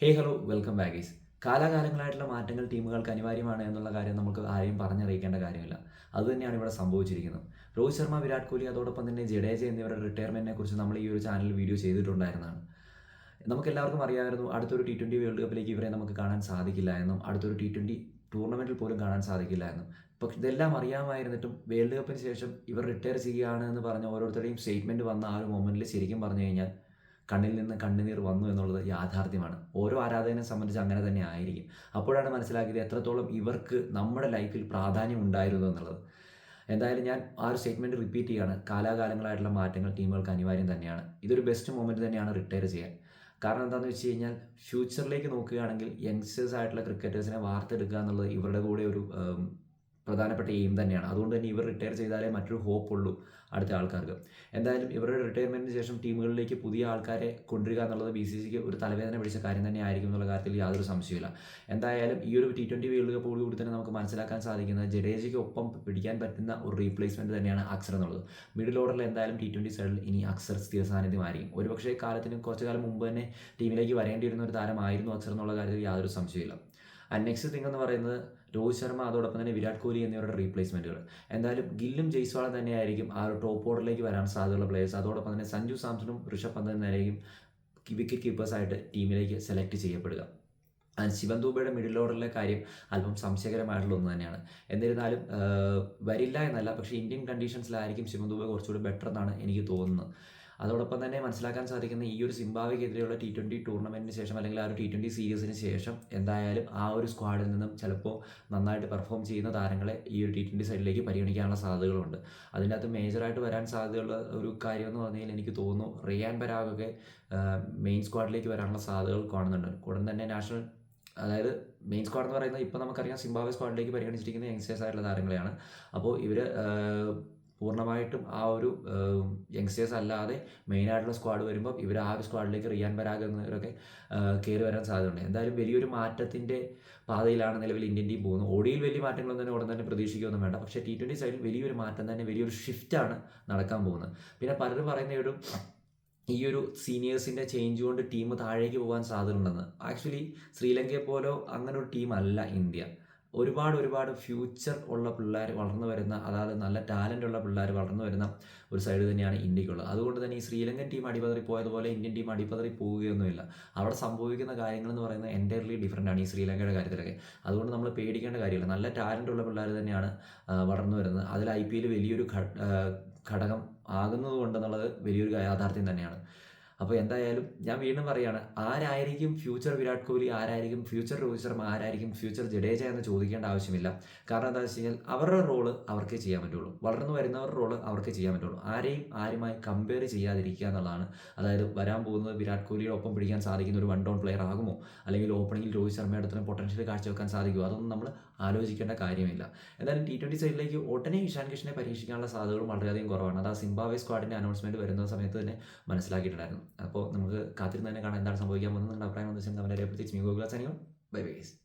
ഹേ hello welcome ബാഗീസ് കാലാകാലങ്ങളായിട്ടുള്ള മാറ്റങ്ങൾ ടീമുകൾക്ക് അനിവാര്യമാണ് എന്നുള്ള കാര്യം നമുക്ക് ആരെയും പറഞ്ഞറിയിക്കേണ്ട കാര്യമില്ല. അതുതന്നെയാണ് ഇവിടെ സംഭവിച്ചിരിക്കുന്നത്. രോഹിത് ശർമ്മ വിരാട് കോഹ്ലി അതോടൊപ്പം തന്നെ ജഡേജ എന്നിവരുടെ റിട്ടയർമെന്റിനെ കുറിച്ച് നമ്മൾ ഈ ഒരു ചാനൽ വീഡിയോ ചെയ്തിട്ടുണ്ടായിരുന്നതാണ്. നമുക്ക് എല്ലാവർക്കും അറിയാമായിരുന്നു അടുത്തൊരു ടി ട്വന്റി വേൾഡ് കപ്പിലേക്ക് ഇവരെ നമുക്ക് കാണാൻ സാധിക്കില്ല എന്നും അടുത്തൊരു ടി ട്വന്റി ടൂർണമെന്റിൽ പോലും കാണാൻ സാധിക്കില്ല എന്നും. പക്ഷെ ഇതെല്ലാം അറിയാമായിരുന്നിട്ടും വേൾഡ് കപ്പിന് ശേഷം ഇവർ റിട്ടയർ ചെയ്യുകയാണ് എന്ന് പറഞ്ഞ ഓരോരുത്തരുടെയും സ്റ്റേറ്റ്മെന്റ് വന്ന ആ ഒരു മൊമെന്റിൽ ശരിക്കും പറഞ്ഞു കഴിഞ്ഞാൽ കണ്ണിൽ നിന്ന് കണ്ണുനീർ വന്നു എന്നുള്ളത് യാഥാർത്ഥ്യമാണ്. ഓരോ ആരാധകനെ സംബന്ധിച്ച് അങ്ങനെ തന്നെ ആയിരിക്കും. അപ്പോഴാണ് മനസ്സിലാക്കിയത് എത്രത്തോളം ഇവർക്ക് നമ്മുടെ ലൈഫിൽ പ്രാധാന്യം ഉണ്ടായിരുന്നു എന്നുള്ളത്. എന്തായാലും ഞാൻ ആ ഒരു സ്റ്റേറ്റ്മെന്റ് റിപ്പീറ്റ് ചെയ്യുകയാണ് കാലാകാലങ്ങളായിട്ടുള്ള മാറ്റങ്ങൾ ടീമുകൾക്ക് അനിവാര്യം തന്നെയാണ്. ഇതൊരു ബെസ്റ്റ് മൊമെന്റ് തന്നെയാണ് റിട്ടയർ ചെയ്യാൻ. കാരണം എന്താണെന്ന് വെച്ച് കഴിഞ്ഞാൽ ഫ്യൂച്ചറിലേക്ക് നോക്കുകയാണെങ്കിൽ യങ്സ്റ്റേഴ്സ് ആയിട്ടുള്ള ക്രിക്കറ്റേഴ്സിനെ വാർത്തെടുക്കുക എന്നുള്ളത് ഇവരുടെ കൂടെ ഒരു പ്രധാനപ്പെട്ട എയിം തന്നെയാണ്. അതുകൊണ്ട് തന്നെ ഇവർ റിട്ടയർ ചെയ്താലേ മറ്റൊരു ഹോപ്പ് ഉള്ളൂ അടുത്ത ആൾക്കാർക്ക്. എന്തായാലും ഇവരുടെ റിട്ടയർമെന്റിന് ശേഷം ടീമുകളിലേക്ക് പുതിയ ആൾക്കാരെ കൊണ്ടുവരിക എന്നുള്ളത് ബി സി സിക്ക് ഒരു തലവേദന പിടിച്ച കാര്യം തന്നെ ആയിരിക്കും എന്നുള്ള കാര്യത്തിൽ യാതൊരു സംശയമില്ല എന്തായാലും ഈ ഒരു ടി ട്വന്റി വേൾഡ് കപ്പ് കൂടി തന്നെ നമുക്ക് മനസ്സിലാക്കാൻ സാധിക്കുന്നത് ജഡേജയ്ക്ക് ഒപ്പം പിടിക്കാൻ പറ്റുന്ന ഒരു റീപ്ലേസ്മെന്റ് തന്നെയാണ് അക്സർ എന്നുള്ളത്. മിഡിൽ ഓർഡറിൽ എന്തായാലും ടി ട്വന്റി സൈഡിൽ ഇനി അക്സർ സ്ഥിര സാന്നിധ്യമായിരിക്കും. ഒരുപക്ഷേ കാലത്തിന് കുറച്ചു കാലം മുമ്പ് തന്നെ ടീമിലേക്ക് വരേണ്ടിയിരുന്ന ഒരു താരമായിരുന്നു അക്സർ എന്നുള്ള കാര്യത്തിൽ യാതൊരു സംശയമില്ല ആൻഡ് നെക്സ്റ്റ് തിങ് എന്ന് പറയുന്നത് രോഹിത് ശർമ്മ അതോടൊപ്പം തന്നെ വിരാട് കോഹ്ലി എന്നിവരുടെ റീപ്ലേസ്മെന്റുകൾ എന്തായാലും ഗില്ലും ജയ്സ്വാളും തന്നെയായിരിക്കും ആ ഒരു ടോപ്പ് ഓർഡറിലേക്ക് വരാൻ സാധ്യതയുള്ള പ്ലേയേഴ്സ് അതോടൊപ്പം തന്നെ സഞ്ജു സാംസണും ഋഷഭ് പന്ത് എന്നായിരിക്കും വിക്കറ്റ് കീപ്പേഴ്സായിട്ട് ടീമിലേക്ക് സെലക്ട് ചെയ്യപ്പെടുക. ശിവൻ ദൂബയുടെ മിഡിൽ ഓർഡറിലെ കാര്യം അല്പം സംശയകരമായിട്ടുള്ള ഒന്ന് തന്നെയാണ്. എന്നിരുന്നാലും വരില്ല എന്നല്ല പക്ഷേ ഇന്ത്യൻ കണ്ടീഷൻസിലായിരിക്കും ശിവൻ ദൂബ കുറച്ചുകൂടി ബെറ്റർ എന്നാണ് എനിക്ക് തോന്നുന്നത്. അതോടൊപ്പം തന്നെ മനസ്സിലാക്കാൻ സാധിക്കുന്ന ഈ ഒരു സിംബാവയ്ക്കെതിരെയുള്ള ടി ട്വന്റി ടൂർണമെന്റിന് ശേഷം അല്ലെങ്കിൽ ആ ഒരു ടി ട്വന്റി സീരീസിന് ശേഷം എന്തായാലും ആ ഒരു സ്ക്വാഡിൽ നിന്നും ചിലപ്പോൾ നന്നായിട്ട് പെർഫോം ചെയ്യുന്ന താരങ്ങളെ ഈ ഒരു ടി ട്വന്റി സൈഡിലേക്ക് പരിഗണിക്കാനുള്ള സാധ്യതകളുണ്ട്. അതിന്റെ അകത്ത് മേജറായിട്ട് വരാൻ സാധ്യതയുള്ള ഒരു കാര്യം എന്ന് പറഞ്ഞാൽ എനിക്ക് തോന്നുന്നു റിയാൻ പരാഗൊക്കെ മെയിൻ സ്ക്വാഡിലേക്ക് വരാനുള്ള സാധ്യതകൾ കാണുന്നുണ്ട്. ഉടൻ തന്നെ നാഷണൽ അതായത് മെയിൻ സ്ക്വാഡ് എന്ന് പറയുന്നത് ഇപ്പോൾ നമുക്കറിയാം സിംബാബെ സ്ക്വാഡിലേക്ക് പരിഗണിച്ചിരിക്കുന്ന യങ്സ്റ്റേഴ്സ് ആയിട്ടുള്ള താരങ്ങളെയാണ്. അപ്പോൾ ഇവർ പൂർണമായിട്ടും ആ ഒരു യങ്സ്റ്റേഴ്സ് അല്ലാതെ മെയിനായിട്ടുള്ള സ്ക്വാഡ് വരുമ്പോൾ ഇവർ ആ ഒരു സ്ക്വാഡിലേക്ക് റിയാൻ പരാഗ് എന്നിവരൊക്കെ കയറി വരാൻ സാധ്യതയുണ്ട്. എന്തായാലും വലിയൊരു മാറ്റത്തിന്റെ പാതയിലാണ് നിലവിൽ ഇന്ത്യൻ ടീം പോകുന്നത്. ഓടിയിൽ വലിയ മാറ്റങ്ങളൊന്നും തന്നെ ഉടൻ തന്നെ പ്രതീക്ഷിക്കുകയൊന്നും വേണ്ട. പക്ഷേ ടി ട്വന്റി സൈഡിൽ വലിയൊരു മാറ്റം തന്നെ വലിയൊരു ഷിഫ്റ്റാണ് നടക്കാൻ പോകുന്നത്. പിന്നെ പലരും പറയുന്ന ഒരു ഈ ഒരു സീനിയേഴ്സിന്റെ ചേഞ്ച് കൊണ്ട് ടീം താഴേക്ക് പോകാൻ സാധ്യതയുണ്ടെന്ന്. ആക്ച്വലി ശ്രീലങ്കയെ പോലോ അങ്ങനെ ഒരു ടീമല്ല ഇന്ത്യ. ഒരുപാട് ഒരുപാട് ഫ്യൂച്ചർ ഉള്ള പിള്ളേർ വളർന്നു വരുന്ന അതായത് നല്ല ടാലന്റ് ഉള്ള പിള്ളേർ വളർന്നു വരുന്ന ഒരു സൈഡ് തന്നെയാണ് ഇന്ത്യക്കുള്ളത്. അതുകൊണ്ട് തന്നെ ഈ ശ്രീലങ്കൻ ടീം അടിപതറി പോയതുപോലെ ഇന്ത്യൻ ടീം അടിപതറി പോവുകയൊന്നുമില്ല. അവിടെ സംഭവിക്കുന്ന കാര്യങ്ങൾ എന്ന് പറയുന്നത് എന്റയർലി ഡിഫറെന്റ് ആണ് ഈ ശ്രീലങ്കയുടെ കാര്യത്തിലൊക്കെ. അതുകൊണ്ട് നമ്മൾ പേടിക്കേണ്ട കാര്യമില്ല. നല്ല ടാലന്റ് ഉള്ള പിള്ളേർ തന്നെയാണ് വളർന്നു വരുന്നത്. അതിൽ ഐ പി എൽ വലിയൊരു ഘടകം ആകുന്നത് കൊണ്ടെന്നുള്ളത് വലിയൊരു യാഥാർത്ഥ്യം തന്നെയാണ്. അപ്പോൾ എന്തായാലും ഞാൻ വീണ്ടും പറയാണ് ആരായിരിക്കും ഫ്യൂച്ചർ വിരാട് കോഹ്ലി ആരായിരിക്കും ഫ്യൂച്ചർ രോഹിത് ശർമ്മ ആരായിരിക്കും ഫ്യൂച്ചർ ജഡേജ എന്ന് ചോദിക്കേണ്ട ആവശ്യമില്ല. കാരണം എന്താ വെച്ച് കഴിഞ്ഞാൽ അവരുടെ റോൾ അവർക്ക് ചെയ്യാൻ പറ്റുള്ളൂ. വളർന്നു വരുന്നവരുടെ റോൾ അവർക്ക് ചെയ്യാൻ പറ്റുള്ളൂ. ആരെയും ആരുമായി കമ്പയർ ചെയ്യാതിരിക്കുക എന്നുള്ളതാണ്. അതായത് വരാൻ പോകുന്നത് വിരാട് കോഹ്ലിയുടെ ഒപ്പം പിടിക്കാൻ സാധിക്കുന്ന ഒരു വൺ ഡൗൺ പ്ലെയർ ആകുമോ? അല്ലെങ്കിൽ ഓപ്പണിംഗിൽ രോഹിത് ശർമ്മയുടെ അടുത്ത് പൊട്ടൻഷ്യൽ കാഴ്ചവെക്കാൻ സാധിക്കുമോ? അതൊന്നും നമ്മൾ ആലോചിക്കേണ്ട കാര്യമില്ല. എന്തായാലും ടി ട്വന്റി സൈഡിലേക്ക് ഒട്ടനെ ഇഷാൻ കിഷനെ പരീക്ഷിക്കാനുള്ള സാധ്യതകളും വളരെയധികം കുറവാണ്. അത് ആ സിംബാവെ സ്ക്വാഡിന്റെ അനൗൺസ്മെന്റ് വരുന്ന സമയത്ത് തന്നെ മനസ്സിലാക്കിയിട്ടുണ്ടായിരുന്നു. അപ്പോൾ നമുക്ക് കാത്തിരുന്ന് തന്നെ കാണാൻ എന്താണ് സംഭവിക്കാൻ പോകുന്നത് നിങ്ങളുടെ അഭിപ്രായം എന്ന് വെച്ചാൽ അവരെ പ്രത്യേകിച്ച് മീ ഗോകുലാ ബൈ ബൈ